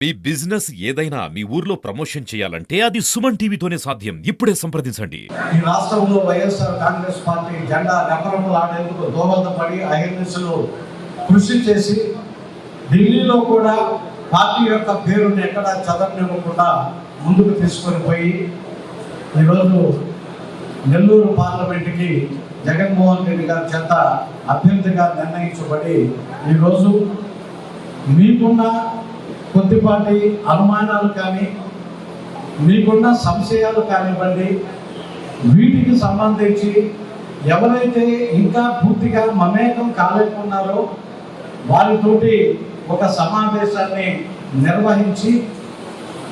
మీ business ఏదైనా మీ ఊర్లో promotion చేయాలంటే అది సుమన్ టీవీతోనే సాధ్యం. ఇప్పుడే సంప్రదించండి. ఈ రాష్ట్రంలో వైఎస్ఆర్ కాంగ్రెస్ పార్టీ జెండా ఆడేందుకు దోహదపడి అహింసలు కృషి చేసి ఢిల్లీలో కూడా పార్టీ యొక్క పేరుని ఎక్కడ చదవనివ్వకుండా ముందుకు తీసుకొని పోయి ఈరోజు నెల్లూరు పార్లమెంటుకి జగన్మోహన్ రెడ్డి గారి చేత అభ్యర్థిగా నిర్ణయించబడి ఈరోజు మీకున్న కొద్దిపాటి అనుమానాలు కానీ మీకున్న సంశయాలు కానివ్వండి వీటికి సంబంధించి ఎవరైతే ఇంకా పూర్తిగా మమేకం కాలేకున్నారో వారితోటి ఒక సమావేశాన్ని నిర్వహించి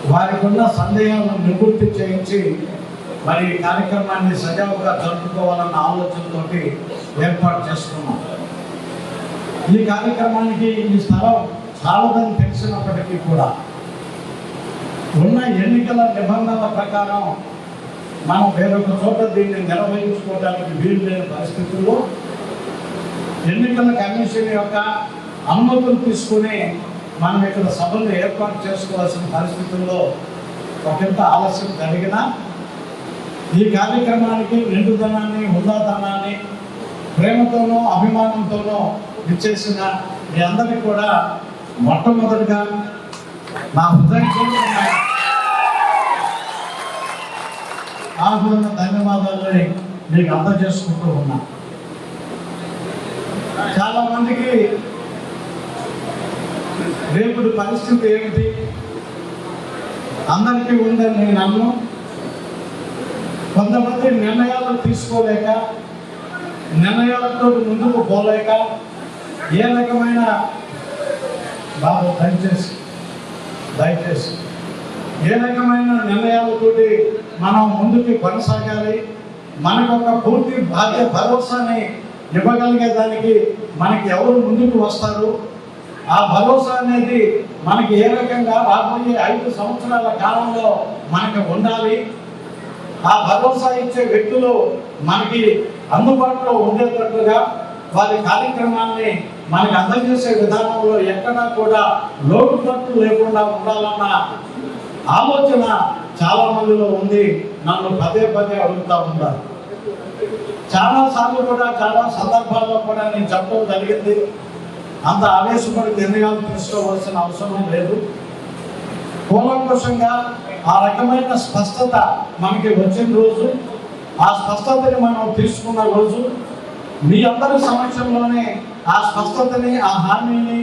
వారికి ఉన్న సందేహాలను నివృత్తి చేయించి మరి ఈ కార్యక్రమాన్ని సజావుగా జరుపుకోవాలన్న ఆలోచనతో ఏర్పాటు చేసుకున్నాం ఈ కార్యక్రమానికి ఈ స్థలం చాలదని తెలిసినప్పటికీ కూడా ఉన్న ఎన్నికల నిబంధనల ప్రకారం మనం వేరొక చోట దీన్ని నిర్వహించుకోవడానికి వీలు లేని పరిస్థితుల్లో ఎన్నికల కమిషన్ యొక్క అనుమతులు తీసుకుని మనం ఇక్కడ సభలు ఏర్పాటు చేసుకోవాల్సిన పరిస్థితుల్లో ఒకంత ఆలస్యం జరిగినా ఈ కార్యక్రమానికి నిండుదనాన్ని హుందాతనాన్ని ప్రేమతోనూ అభిమానంతోనూ ఇచ్చేసిన మీ అందరికీ కూడా మొట్టమొదటిగా నా హృదయపూర్వకమైన ఆహ్వాన ధన్యవాదాలని మీకు అందజేసుకుంటూ ఉన్నా. చాలా మందికి రేపుడు పరిస్థితి ఏమిటి? అందరికీ ఉందని నేను అన్ను కొంతమంది నిర్ణయాలు తీసుకోలేక నిర్ణయాలతో ముందుకు పోలేక ఏ రకమైన బాబు దయచేసి దయచేసి. ఏ రకమైన నిర్ణయాలతోటి మనం ముందుకి కొనసాగాలి? మనకు ఒక పూర్తి బాధ్య భరోసాని ఇవ్వగలిగే దానికి మనకి ఎవరు ముందుకు వస్తారు? ఆ భరోసా అనేది మనకి ఏ రకంగా రాబోయే ఐదు సంవత్సరాల కాలంలో మనకు ఉండాలి? ఆ భరోసా ఇచ్చే వ్యక్తులు మనకి అందుబాటులో ఉండేటట్లుగా వారి కార్యక్రమాన్ని మనకి అందజేసే విధానంలో ఎక్కడా కూడా లోటుపట్టు లేకుండా ఉండాలన్న ఆలోచన చాలా మందిలో ఉంది. నన్ను పదే పదే అడుగుతా ఉంటారు. చాలా సార్లు కూడా చాలా సందర్భాల్లో కూడా నేను చెప్పడం జరిగింది. అంత ఆవేశపడి నిర్ణయాలు తీసుకోవాల్సిన అవసరం లేదు. కూలంకుషంగా ఆ రకమైన స్పష్టత మనకి వచ్చిన రోజు ఆ స్పష్టతని మనం తీసుకున్న రోజు మీ అందరి సమక్షంలోనే ఆ స్పష్టతని ఆ హామీని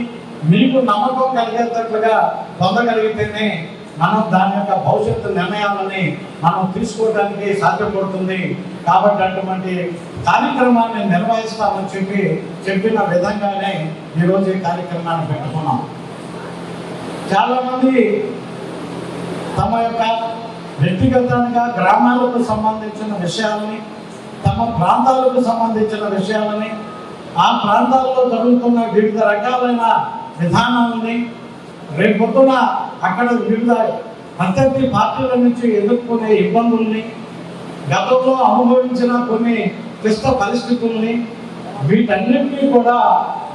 మీకు నమ్మకం కలిగేటట్లుగా పొందగలిగితేనే మనం దాని యొక్క భవిష్యత్తు నిర్ణయాలని మనం తీసుకోవడానికి సాధ్యపడుతుంది. కాబట్టి అటువంటి కార్యక్రమాన్ని నిర్వహిస్తామని చెప్పి చెప్పిన విధంగానే ఈరోజు ఈ కార్యక్రమాన్ని పెట్టుకున్నాం. చాలామంది తమ యొక్క వ్యక్తిగతంగా గ్రామాలకు సంబంధించిన విషయాలని తమ ప్రాంతాలకు సంబంధించిన విషయాలని ఆ ప్రాంతాల్లో జరుగుతున్న వివిధ రకాలైన విధానాలని రేపొద్దున అక్కడ వివిధ ప్రత్యర్థి పార్టీల నుంచి ఎదుర్కొనే ఇబ్బందుల్ని గతంలో అనుభవించిన కొన్ని క్లిష్ట పరిస్థితుల్ని వీటన్నిటినీ కూడా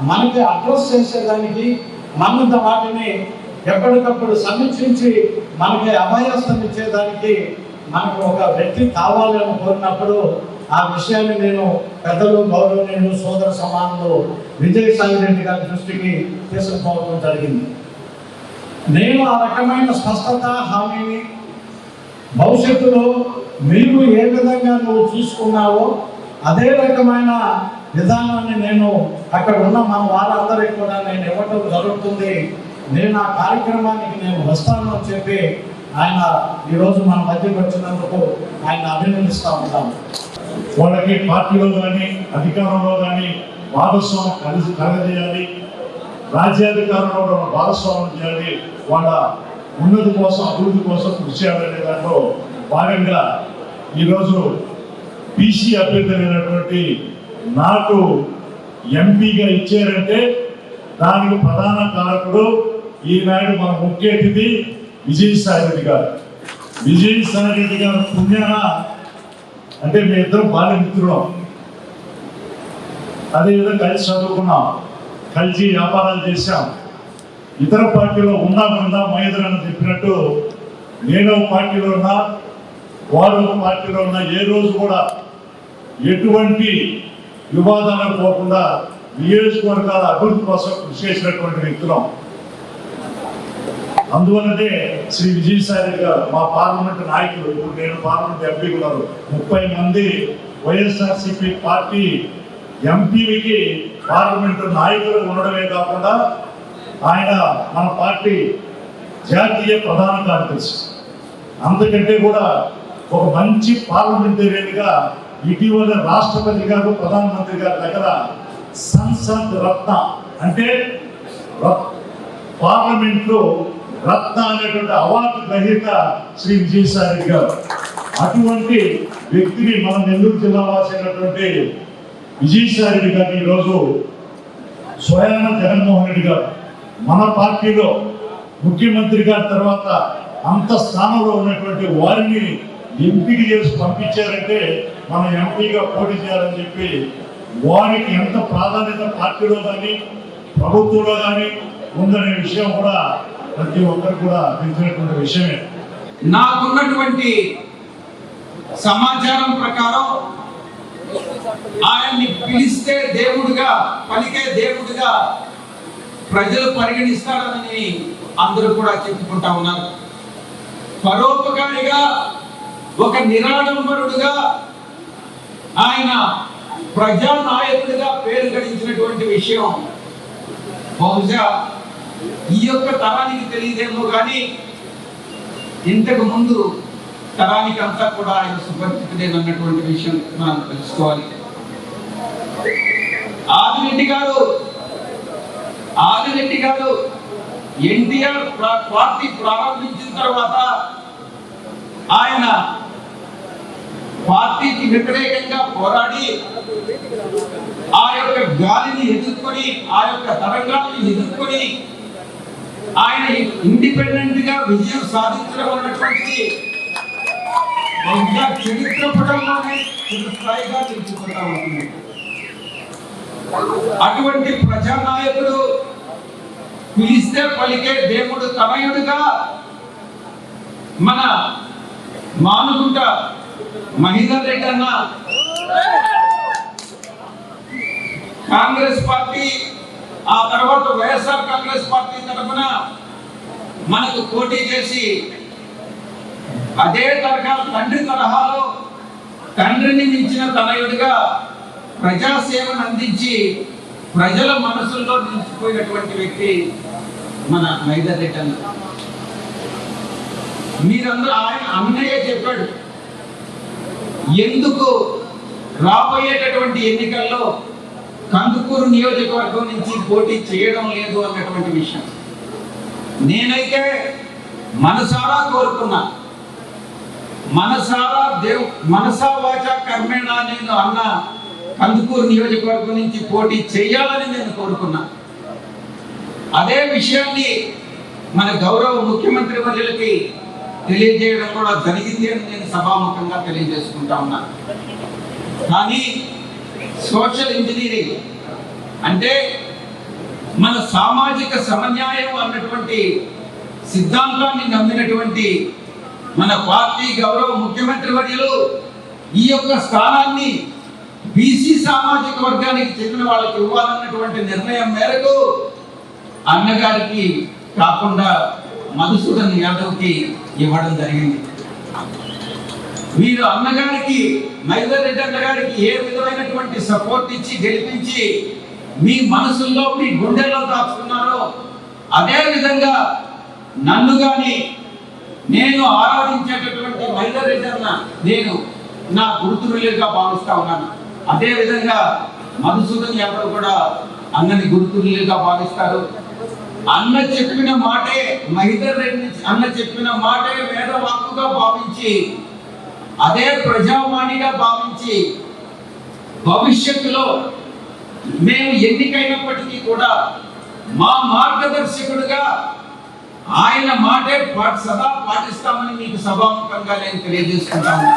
మనకి అడ్రస్ చేసేదానికి మనంత వాటిని ఎప్పటికప్పుడు సమీక్షించి మనకి అభయస్థం ఇచ్చేదానికి మనకు ఒక వ్యక్తి కావాలని కోరినప్పుడు ఆ విషయాన్ని నేను పెద్దలు గౌరవనీయులు సోదర సమానంలో విజయసాయి రెడ్డి గారి దృష్టికి తీసుకుపోవడం జరిగింది. నేను ఆ రకమైన స్పష్టత హామీని భవిష్యత్తులో మీరు ఏ విధంగా నువ్వు చూసుకున్నావో అదే రకమైన విధానాన్ని నేను అక్కడ ఉన్న మన వారందరికీ కూడా నేను ఇవ్వటం జరుగుతుంది. నేను ఆ కార్యక్రమానికి నేను వస్తాను అని చెప్పి ఆయన ఈరోజు మన మధ్యకు వచ్చినందుకు ఆయన అభినందిస్తూ ఉంటాము వాళ్ళకి పార్టీలో కానీ అధికారంలో కానీ భాగస్వామ్యం కలిసి కలగజేయాలి. రాజ్యాధికారంలో కూడా భాగస్వామ్యం చేయాలి. వాళ్ళ ఉన్నతి కోసం అభివృద్ధి కోసం కృషి చేయాలనే దాంట్లో భాగంగా ఈరోజు బీసీ అభ్యర్థి అయినటువంటి నాకు ఎంపీగా ఇచ్చారంటే దానికి ప్రధాన కారకుడు ఈనాడు మన ముఖ్య అతిథి విజయసాయి రెడ్డి గారు విజయసాయి రెడ్డి గారు పుణ్యాన అంటే మీ ఇద్దరం బాల్య మిత్రులం. అదేవిధంగా కలిసి చదువుకున్నాం. కలిసి వ్యాపారాలు చేశాం. ఇతర పార్టీలో ఉన్నా ఉన్నా మహేంద్ర అని చెప్పినట్టు నేను ఒక పార్టీలో ఉన్నా వారు ఒక పార్టీలో ఉన్నా ఏ రోజు కూడా ఎటువంటి వివాదాలకు పోకుండా నియోజకవర్గాల అభివృద్ధి కోసం కృషి చేసినటువంటి వ్యక్తులం. అందువల్లనే శ్రీ విజయసాయి రెడ్డి గారు మా పార్లమెంట్ నాయకులు ఇప్పుడు నేను పార్లమెంట్ ఎంపీ ఉన్నారు ముప్పై మంది వైఎస్ఆర్సీపీ పార్టీ ఎంపీలకి పార్లమెంటు నాయకులు ఉండడమే కాకుండా ఆయన మన పార్టీ జాతీయ ప్రధాన కార్యదర్శి. అంతకంటే కూడా ఒక మంచి పార్లమెంటేరియన్గా ఇటీవల రాష్ట్రపతి గారు ప్రధానమంత్రి గారి దగ్గర సంసద్ రత్న అంటే రత్- పార్లమెంట్లో రత్న అనేటువంటి అవార్డు గ్రహీత శ్రీ విజయసాయి గారు. అటువంటి వ్యక్తిని మన నెల్లూరు జిల్లా వాసి అయినటువంటి విజయసాయి రెడ్డి గారిని ఈరోజు స్వయాన జగన్మోహన్ రెడ్డి గారు. మన పార్టీలో ముఖ్యమంత్రి గారి తర్వాత అంత స్థానంలో ఉన్నటువంటి వారిని ఎంపిక చేసి పంపించారంటే మనం ఎంపీగా పోటీ చేయాలని చెప్పి వారికి ఎంత ప్రాధాన్యత పార్టీలో కానీ ప్రభుత్వంలో కానీ ఉందనే విషయం కూడా ప్రతి ఒక్కరు కూడా తెలిసినటువంటి విషయమే. నాకున్నటువంటి సమాచారం ప్రకారం ఆయన్ని పిలిస్తే దేవుడిగా పలికే దేవుడిగా ప్రజలు పరిగణిస్తారని అందరూ కూడా చెప్పుకుంటా ఉన్నారు. పరోపకారిగా ఒక నిరాడంబరుడుగా ఆయన ప్రజానాయకుడిగా పేరు గడించినటువంటి విషయం బహుశా ఈ యొక్క తరానికి తెలియదేమో కానీ ఇంతకు ముందు తరానికి అంతా కూడా ఆయన సుపరిచితుడేనన్నటువంటి విషయం మనం తెలుసుకోవాలి. ఆదిరెడ్డి గారు ఆదిరెడ్డి గారు ఎన్టీఆర్ పార్టీ ప్రారంభించిన తర్వాత ఆయన పార్టీకి వ్యతిరేకంగా పోరాడి ఆ యొక్క గాలిని ఎదుర్కొని ఆ యొక్క తరంగాన్ని ఎదుర్కొని ఆయన ఇండిపెండెంట్గా విజయం సాధించడం అన్నటువంటిది బహుశా చరిత్ర పటంలోనే చిరస్థాయిగా నిలిచిపోతా ఉంటుంది అటువంటి ప్రజానాయకుడు పిలిస్తే పలికే దేవుడు తమయుడుగా మన మానుకుంట మహిళా రెడ్డి అన్న కాంగ్రెస్ పార్టీ ఆ తర్వాత వైఎస్ఆర్ కాంగ్రెస్ పార్టీ తరఫున మనకు పోటీ చేసి అదే తరహా తండ్రి తరహాలో తండ్రిని మించిన తనయుడిగా ప్రజాసేవను అందించి ప్రజల మనసుల్లో నిలిచిపోయినటువంటి వ్యక్తి మన మైదర్ రెడ్డి అన్న మీరందరూ ఆయన అన్నయ్య చెప్పాడు. ఎందుకు రాబోయేటటువంటి ఎన్నికల్లో కందుకూరు నియోజకవర్గం నుంచి పోటీ చేయడం లేదు అన్నటువంటి విషయం. నేనైతే మనసారా కోరుకున్నా. మనసారా దేవ్ మనసా వాచ కర్మేణ నేను అన్న కందుకూరు నియోజకవర్గం నుంచి పోటీ చేయాలని నేను కోరుకున్నా. అదే విషయాన్ని మన గౌరవ ముఖ్యమంత్రి వర్యులకి తెలియజేయడం కూడా జరిగింది అని నేను సభాముఖంగా తెలియజేసుకుంటా ఉన్నా. కానీ సోషల్ ఇంజనీరింగ్ అంటే మన సామాజిక సమన్యాయం అన్నటువంటి సిద్ధాంతాన్ని నమ్మినటువంటి మన పార్టీ గౌరవ ముఖ్యమంత్రి వర్యులు ఈ యొక్క స్థానాన్ని బీసీ సామాజిక వర్గానికి చెందిన వాళ్ళకి ఇవ్వాలన్నటువంటి నిర్ణయం మేరకు అన్నగారికి కాకుండా మధుసూదన్ యాదవ్కి ఇవ్వడం జరిగింది. మీరు అన్నగారికి మైదర్ రెడ్డి అన్నగారికి ఏ విధమైనటువంటి సపోర్ట్ ఇచ్చి గెలిపించి మీ మనసుల్లో మీ గుండెల్లో దాచుకున్నారో అదే విధంగా నన్ను కానీ నేను ఆరాధించేటటువంటి మైదర్ రెడ్డి అన్న నేను నా గురుతులుగా భావిస్తా ఉన్నాను. అదే విధంగా మధుసూదన్ ఎవరు కూడా అన్నని గుర్తులుగా భావిస్తారు. అన్న చెప్పిన మాటే మహిదర్ రెడ్డి అన్న చెప్పిన మాటే వేదవాక్కుగా భావించి అదే ప్రజావాణిగా భావించి భవిష్యత్తులో మేము ఎన్నికైనప్పటికీ కూడా మా మార్గదర్శకుడుగా ఆయన మాటే సదా పాటిస్తామని మీకు సభాముఖంగా నేను తెలియజేసుకుంటాను.